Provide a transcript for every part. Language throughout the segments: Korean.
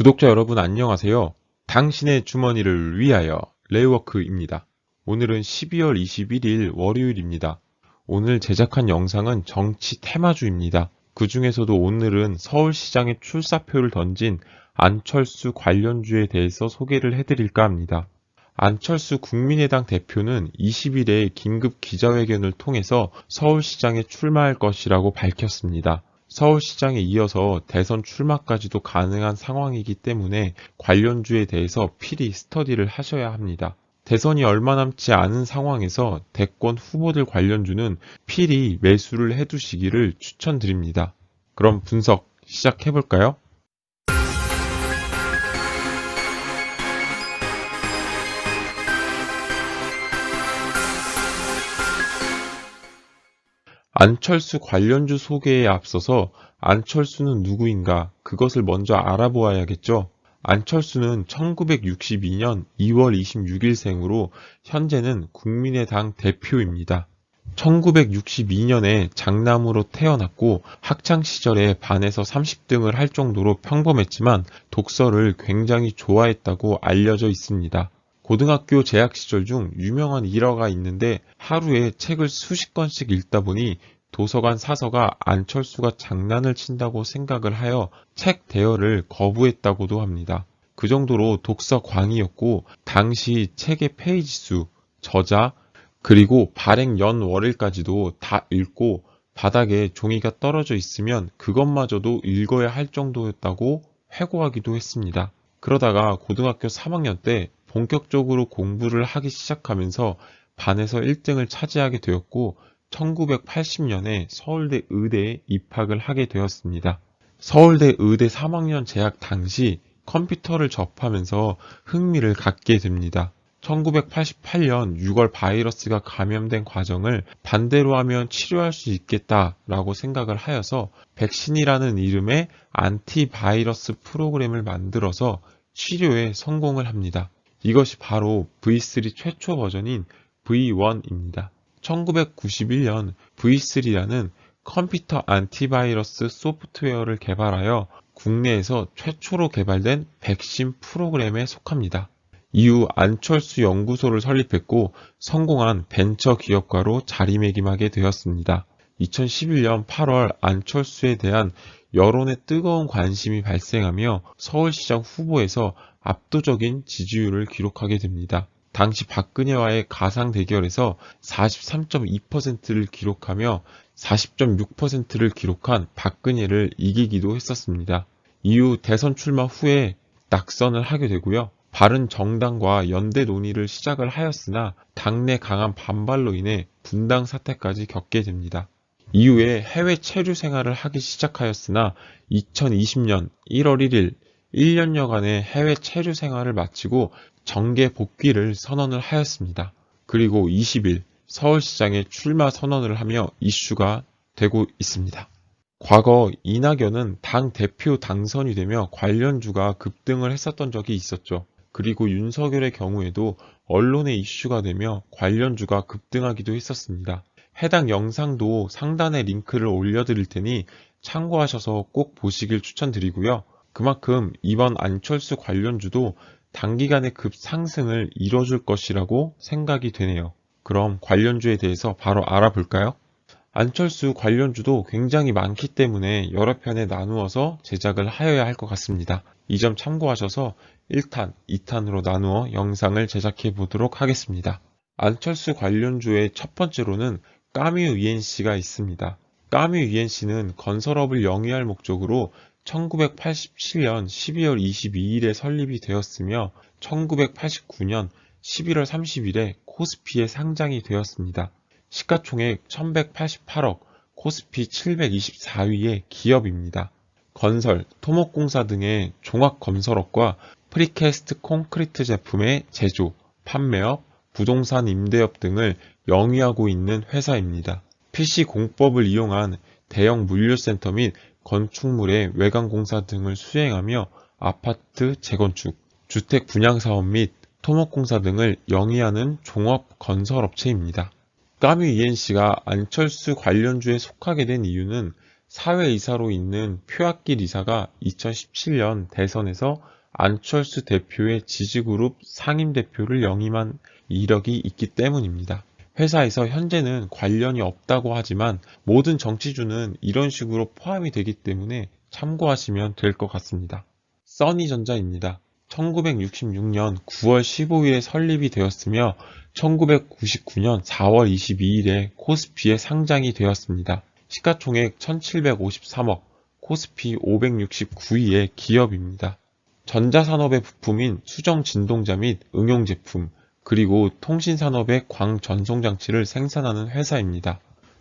구독자 여러분 안녕하세요. 당신의 주머니를 위하여 레이워크입니다. 오늘은 12월 21일 월요일입니다. 오늘 제작한 영상은 정치 테마주입니다. 그 중에서도 오늘은 서울시장에 출사표를 던진 안철수 관련주에 대해서 소개를 해드릴까 합니다. 안철수 국민의당 대표는 20일에 긴급 기자회견을 통해서 서울시장에 출마할 것이라고 밝혔습니다. 서울시장에 이어서 대선 출마까지도 가능한 상황이기 때문에 관련주에 대해서 필히 스터디를 하셔야 합니다. 대선이 얼마 남지 않은 상황에서 대권 후보들 관련주는 필히 매수를 해두시기를 추천드립니다. 그럼 분석 시작해볼까요? 안철수 관련주 소개에 앞서서 안철수는 누구인가 그것을 먼저 알아보아야겠죠. 안철수는 1962년 2월 26일 생으로 현재는 국민의당 대표입니다. 1962년에 장남으로 태어났고 학창시절에 반에서 30등을 할 정도로 평범했지만 독서를 굉장히 좋아했다고 알려져 있습니다. 고등학교 재학 시절 중 유명한 일화가 있는데 하루에 책을 수십 권씩 읽다 보니 도서관 사서가 안철수가 장난을 친다고 생각을 하여 책 대여를 거부했다고도 합니다. 그 정도로 독서 광이었고 당시 책의 페이지 수, 저자, 그리고 발행 연 월일까지도 다 읽고 바닥에 종이가 떨어져 있으면 그것마저도 읽어야 할 정도였다고 회고하기도 했습니다. 그러다가 고등학교 3학년 때 본격적으로 공부를 하기 시작하면서 반에서 1등을 차지하게 되었고 1980년에 서울대 의대에 입학을 하게 되었습니다. 서울대 의대 3학년 재학 당시 컴퓨터를 접하면서 흥미를 갖게 됩니다. 1988년 6월 바이러스가 감염된 과정을 반대로 하면 치료할 수 있겠다라고 생각을 하여서 백신이라는 이름의 안티바이러스 프로그램을 만들어서 치료에 성공을 합니다. 이것이 바로 V3 최초 버전인 V1입니다. 1991년 V3라는 컴퓨터 안티바이러스 소프트웨어를 개발하여 국내에서 최초로 개발된 백신 프로그램에 속합니다. 이후 안철수 연구소를 설립했고 성공한 벤처 기업가로 자리매김하게 되었습니다. 2011년 8월 안철수에 대한 여론의 뜨거운 관심이 발생하며 서울시장 후보에서 압도적인 지지율을 기록하게 됩니다. 당시 박근혜와의 가상 대결에서 43.2%를 기록하며 40.6%를 기록한 박근혜를 이기기도 했었습니다. 이후 대선 출마 후에 낙선을 하게 되고요. 바른 정당과 연대 논의를 시작을 하였으나 당내 강한 반발로 인해 분당 사태까지 겪게 됩니다. 이후에 해외 체류 생활을 하기 시작하였으나 2020년 1월 1일 1년여간의 해외 체류 생활을 마치고 정계 복귀를 선언을 하였습니다. 그리고 20일 서울시장에 출마 선언을 하며 이슈가 되고 있습니다. 과거 이낙연은 당 대표 당선이 되며 관련주가 급등을 했었던 적이 있었죠. 그리고 윤석열의 경우에도 언론의 이슈가 되며 관련주가 급등하기도 했었습니다. 해당 영상도 상단에 링크를 올려드릴 테니 참고하셔서 꼭 보시길 추천드리고요. 그만큼 이번 안철수 관련주도 단기간에 급상승을 이뤄줄 것이라고 생각이 되네요. 그럼 관련주에 대해서 바로 알아볼까요? 안철수 관련주도 굉장히 많기 때문에 여러 편에 나누어서 제작을 하여야 할 것 같습니다. 이 점 참고하셔서 1탄, 2탄으로 나누어 영상을 제작해 보도록 하겠습니다. 안철수 관련주의 첫 번째로는 까뮤 ENC가 있습니다. 까뮤 ENC는 건설업을 영위할 목적으로 1987년 12월 22일에 설립이 되었으며 1989년 11월 30일에 코스피에 상장이 되었습니다. 시가총액 1188억, 코스피 724위의 기업입니다. 건설, 토목공사 등의 종합건설업과 프리캐스트 콘크리트 제품의 제조, 판매업, 부동산 임대업 등을 영위하고 있는 회사입니다. PC 공법을 이용한 대형 물류센터 및 건축물의 외관 공사 등을 수행하며 아파트 재건축, 주택 분양 사업 및 토목 공사 등을 영위하는 종합건설업체입니다. 까뮤 ENC가 안철수 관련주에 속하게 된 이유는 사회이사로 있는 표학길 이사가 2017년 대선에서 안철수 대표의 지지그룹 상임대표를 영임한 이력이 있기 때문입니다. 회사에서 현재는 관련이 없다고 하지만 모든 정치주는 이런 식으로 포함이 되기 때문에 참고하시면 될 것 같습니다. 써니전자입니다. 1966년 9월 15일에 설립이 되었으며 1999년 4월 22일에 코스피에 상장이 되었습니다. 시가총액 1753억, 코스피 569위의 기업입니다. 전자산업의 부품인 수정 진동자 및 응용 제품, 그리고 통신산업의 광전송장치를 생산하는 회사입니다.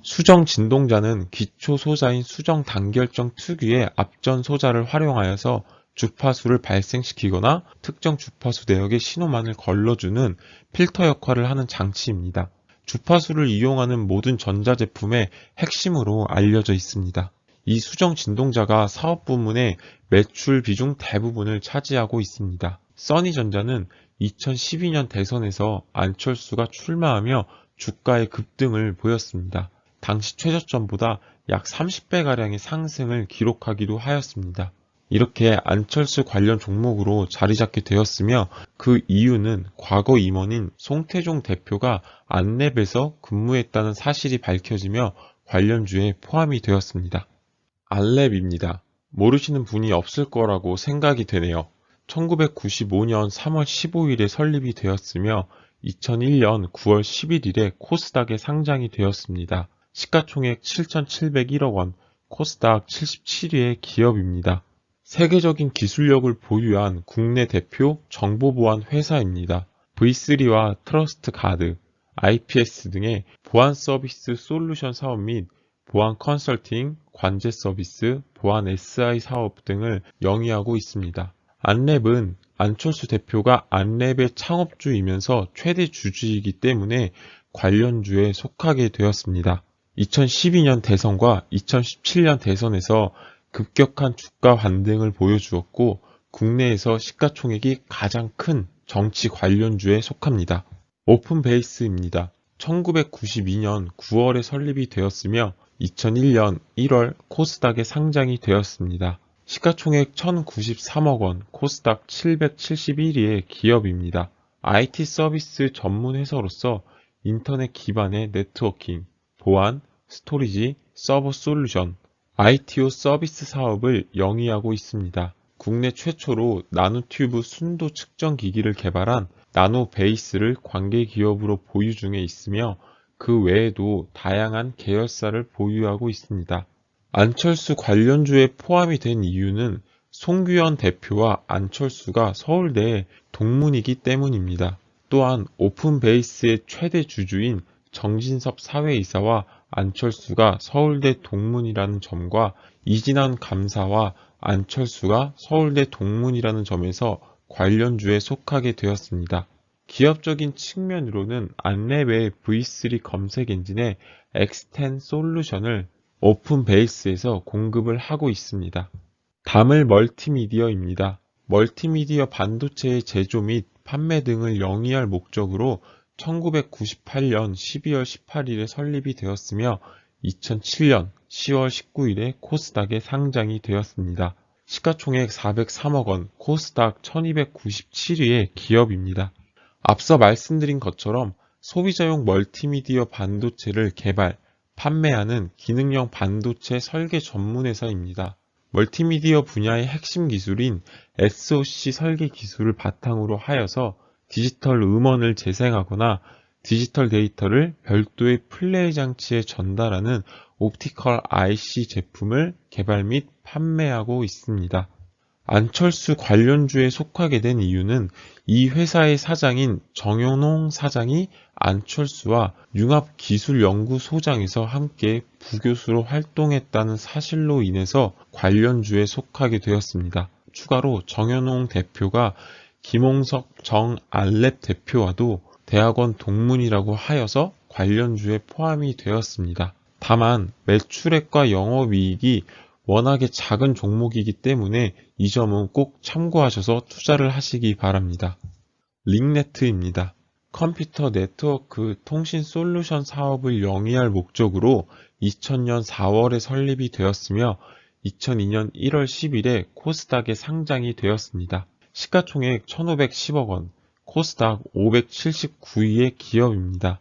수정 진동자는 기초 소자인 수정 단결정 특유의 앞전 소자를 활용하여서 주파수를 발생시키거나 특정 주파수 내역의 신호만을 걸러주는 필터 역할을 하는 장치입니다. 주파수를 이용하는 모든 전자제품의 핵심으로 알려져 있습니다. 이 수정 진동자가 사업 부문의 매출 비중 대부분을 차지하고 있습니다. 써니전자는 2012년 대선에서 안철수가 출마하며 주가의 급등을 보였습니다. 당시 최저점보다 약 30배가량의 상승을 기록하기도 하였습니다. 이렇게 안철수 관련 종목으로 자리 잡게 되었으며 그 이유는 과거 임원인 송태종 대표가 안랩에서 근무했다는 사실이 밝혀지며 관련주에 포함이 되었습니다. 안랩입니다. 모르시는 분이 없을 거라고 생각이 되네요. 1995년 3월 15일에 설립이 되었으며 2001년 9월 11일에 코스닥에 상장이 되었습니다. 시가총액 7,701억 원, 코스닥 77위의 기업입니다. 세계적인 기술력을 보유한 국내 대표 정보보안 회사입니다. V3와 트러스트 가드, IPS 등의 보안 서비스 솔루션 사업 및 보안 컨설팅, 관제 서비스, 보안 SI 사업 등을 영위하고 있습니다. 안랩은 안철수 대표가 안랩의 창업주이면서 최대 주주이기 때문에 관련주에 속하게 되었습니다. 2012년 대선과 2017년 대선에서 급격한 주가 반등을 보여주었고 국내에서 시가총액이 가장 큰 정치 관련주에 속합니다. 오픈베이스입니다. 1992년 9월에 설립이 되었으며 2001년 1월 코스닥에 상장이 되었습니다. 시가총액 1093억 원, 코스닥 771위의 기업입니다. IT 서비스 전문 회사로서 인터넷 기반의 네트워킹, 보안, 스토리지, 서버 솔루션, ITO 서비스 사업을 영위하고 있습니다. 국내 최초로 나노튜브 순도 측정 기기를 개발한 나노베이스를 관계 기업으로 보유 중에 있으며 그 외에도 다양한 계열사를 보유하고 있습니다. 안철수 관련주에 포함이 된 이유는 송규현 대표와 안철수가 서울대의 동문이기 때문입니다. 또한 오픈베이스의 최대 주주인 정진섭 사회이사와 안철수가 서울대 동문이라는 점과 이진환 감사와 안철수가 서울대 동문이라는 점에서 관련주에 속하게 되었습니다. 기업적인 측면으로는 안랩의 V3 검색 엔진의 X10 솔루션을 오픈 베이스에서 공급을 하고 있습니다. 다물 멀티미디어입니다. 멀티미디어 반도체의 제조 및 판매 등을 영위할 목적으로 1998년 12월 18일에 설립이 되었으며 2007년 10월 19일에 코스닥에 상장이 되었습니다. 시가총액 403억 원, 코스닥 1297위의 기업입니다. 앞서 말씀드린 것처럼 소비자용 멀티미디어 반도체를 개발, 판매하는 기능형 반도체 설계 전문 회사입니다. 멀티미디어 분야의 핵심 기술인 SOC 설계 기술을 바탕으로 하여서 디지털 음원을 재생하거나 디지털 데이터를 별도의 플레이 장치에 전달하는 옵티컬 IC 제품을 개발 및 판매하고 있습니다. 안철수 관련주에 속하게 된 이유는 이 회사의 사장인 정현홍 사장이 안철수와 융합기술연구소장에서 함께 부교수로 활동했다는 사실로 인해서 관련주에 속하게 되었습니다. 추가로 정현홍 대표가 김홍석 정 알랩 대표와도 대학원 동문이라고 하여서 관련주에 포함이 되었습니다. 다만 매출액과 영업이익이 워낙에 작은 종목이기 때문에 이 점은 꼭 참고하셔서 투자를 하시기 바랍니다. 링네트입니다. 컴퓨터 네트워크 통신 솔루션 사업을 영위할 목적으로 2000년 4월에 설립이 되었으며 2002년 1월 10일에 코스닥에 상장이 되었습니다. 시가총액 1510억 원, 코스닥 579위의 기업입니다.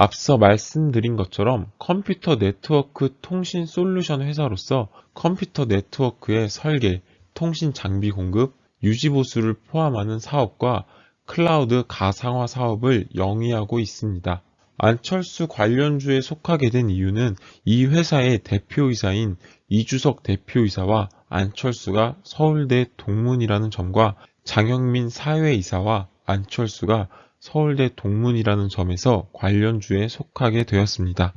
앞서 말씀드린 것처럼 컴퓨터 네트워크 통신 솔루션 회사로서 컴퓨터 네트워크의 설계, 통신 장비 공급, 유지 보수를 포함하는 사업과 클라우드 가상화 사업을 영위하고 있습니다. 안철수 관련주에 속하게 된 이유는 이 회사의 대표이사인 이주석 대표이사와 안철수가 서울대 동문이라는 점과 장영민 사회이사와 안철수가 서울대 동문이라는 점에서 관련주에 속하게 되었습니다.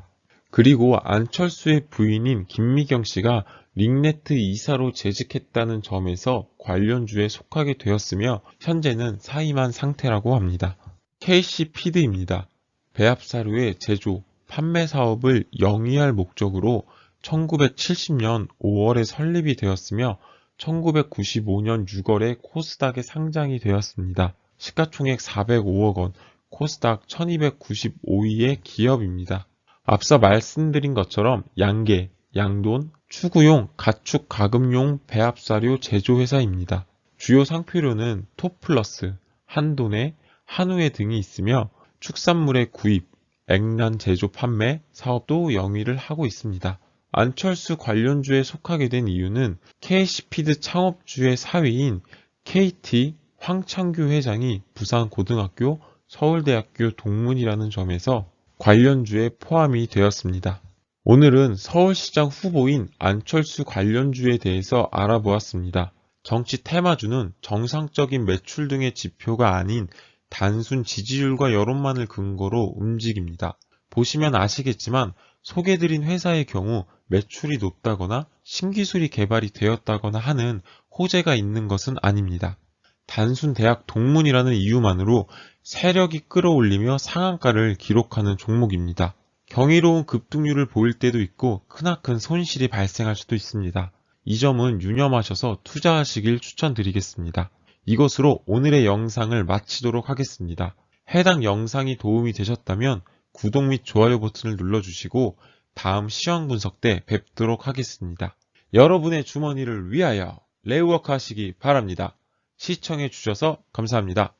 그리고 안철수의 부인인 김미경 씨가 링네트 이사로 재직했다는 점에서 관련주에 속하게 되었으며 현재는 사임한 상태라고 합니다. KC피드입니다. 배합사료의 제조, 판매 사업을 영위할 목적으로 1970년 5월에 설립이 되었으며 1995년 6월에 코스닥에 상장이 되었습니다. 시가총액 405억 원, 코스닥 1295위의 기업입니다. 앞서 말씀드린 것처럼 양계, 양돈, 추구용, 가축 가금용 배합사료 제조회사입니다. 주요 상표료는 토플러스, 한돈에, 한우에 등이 있으며 축산물의 구입, 액란 제조 판매 사업도 영위를 하고 있습니다. 안철수 관련주에 속하게 된 이유는 KC피드 창업주의 사위인 KT 황창규 회장이 부산고등학교, 서울대학교 동문이라는 점에서 관련주에 포함이 되었습니다. 오늘은 서울시장 후보인 안철수 관련주에 대해서 알아보았습니다. 정치 테마주는 정상적인 매출 등의 지표가 아닌 단순 지지율과 여론만을 근거로 움직입니다. 보시면 아시겠지만 소개드린 회사의 경우 매출이 높다거나 신기술이 개발이 되었다거나 하는 호재가 있는 것은 아닙니다. 단순 대학 동문이라는 이유만으로 세력이 끌어올리며 상한가를 기록하는 종목입니다. 경이로운 급등률을 보일 때도 있고 크나큰 손실이 발생할 수도 있습니다. 이 점은 유념하셔서 투자하시길 추천드리겠습니다. 이것으로 오늘의 영상을 마치도록 하겠습니다. 해당 영상이 도움이 되셨다면 구독 및 좋아요 버튼을 눌러주시고 다음 시황 분석 때 뵙도록 하겠습니다. 여러분의 주머니를 위하여 레이워크 하시기 바랍니다. 시청해 주셔서 감사합니다.